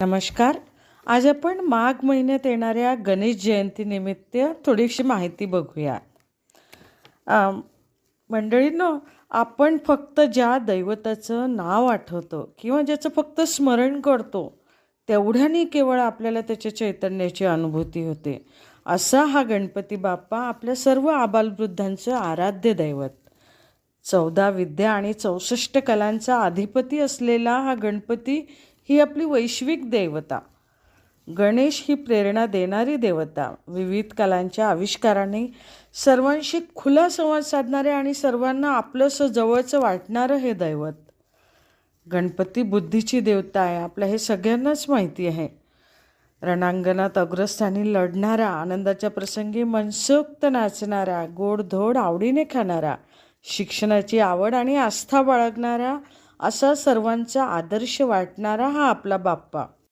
नमस्कार. आज आपण माघ महिन्यात येणाऱ्या गणेश जयंतीनिमित्त थोडीशी माहिती बघूया. मंडळींनो आपण फक्त ज्या दैवताचं नाव आठवतो किंवा ज्याचं फक्त स्मरण करतो तेवढ्याने केवळ आपल्याला त्याच्या चैतन्याची अनुभूती होते. असा हा गणपती बाप्पा आपल्या सर्व आबालवृद्धांचं आराध्य दैवत. चौदा विद्या आणि चौसष्ट कलांचा अधिपती असलेला हा गणपती ही आपली वैश्विक देवता. गणेश ही प्रेरणा देणारी देवता. विविध कलांच्या आविष्काराने सर्वांशी खुला संवाद साधणारे आणि सर्वांना आपलंसं जवळचं वाटणारं हे दैवत. गणपती बुद्धीची देवता आहे आपल्या हे सगळ्यांनाच माहिती आहे. रणांगणात अग्रस्थानी लढणारा आनंदाच्या प्रसंगी मनसोक्त नाचणारा गोडधोड आवडीने खाणारा शिक्षणाची आवड आणि आस्था बाळगणारा असा सर्वांचा आदर्श वाटणारा हा आपला बाप्पा.